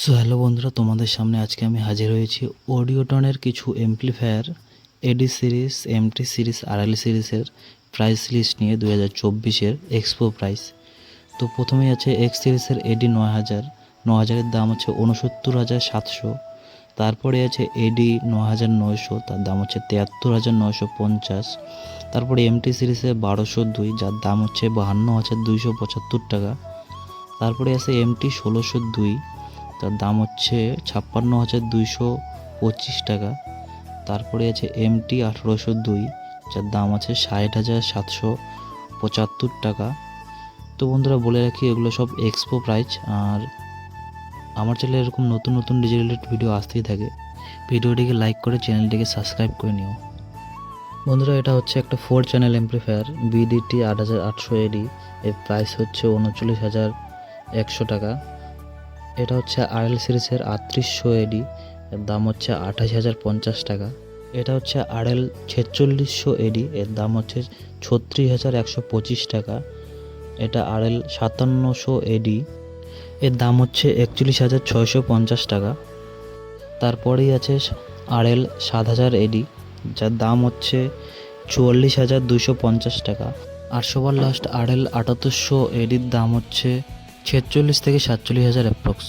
So hello বন্ধুরা, তোমাদের সামনে আজকে আমি হাজির হয়েছি অডিওটনের কিছু amplifier AD series MT series RL সিরিজের প্রাইস লিস্ট নিয়ে দু হাজার চব্বিশের এক্সপো প্রাইস তো প্রথমেই আছে এক্স সিরিজের এডি নয় হাজার ন হাজারের দাম হচ্ছে উনসত্তর হাজার সাতশো। তারপরে আছে এডি ন হাজার নয়শো, তার দাম হচ্ছে তিয়াত্তর হাজার নয়শো পঞ্চাশ। তারপরে এমটি সিরিজে বারোশো দুই, যার দাম হচ্ছে বাহান্ন হাজার দুইশো পঁচাত্তর টাকা। তারপরে আছে এমটি ষোলোশো দুই তার দাম হচ্ছে ছাপ্পান্ন হাজার দুইশো পঁচিশ টাকা। তারপরে আছে এমটি আঠেরোশো দুই, যার দাম আছে ষাট হাজার সাতশো পঁচাত্তর টাকা। তো বন্ধুরা, বলে রাখি, এগুলো সব এক্সপো প্রাইস আর আমার চ্যানেলে এরকম নতুন নতুন ডিজি রিলেটেড ভিডিও আসতেই থাকে। ভিডিওটিকে লাইক করে চ্যানেলটিকে সাবস্ক্রাইব করে নিও। বন্ধুরা, এটা হচ্ছে একটা ফোর চ্যানেল এমপ্লিফায়ার বিডিটি আট হাজার আটশো এডি এর প্রাইস হচ্ছে উনচল্লিশ হাজার একশো টাকা। এটা হচ্ছে আরএল সিরিজের আটত্রিশশো এডি এর দাম হচ্ছে আঠাশ হাজার পঞ্চাশ টাকা। এটা হচ্ছে আরএল ছেচল্লিশশো এডি এর দাম হচ্ছে ছত্রিশ হাজার একশো পঁচিশ টাকা। এটা আরএল সাতান্নশো এডি এর দাম হচ্ছে একচল্লিশ হাজার ছয়শো পঞ্চাশ টাকা। তারপরেই আছে আরএল সাত হাজার এডি যার দাম হচ্ছে চুয়াল্লিশ হাজার দুশো পঞ্চাশ টাকা। আর সবার লাস্ট আরএল আটাত্তরশো এডির দাম হচ্ছে ছেচল্লিশ থেকে সাতচল্লিশ হাজার অ্যাপ্রক্স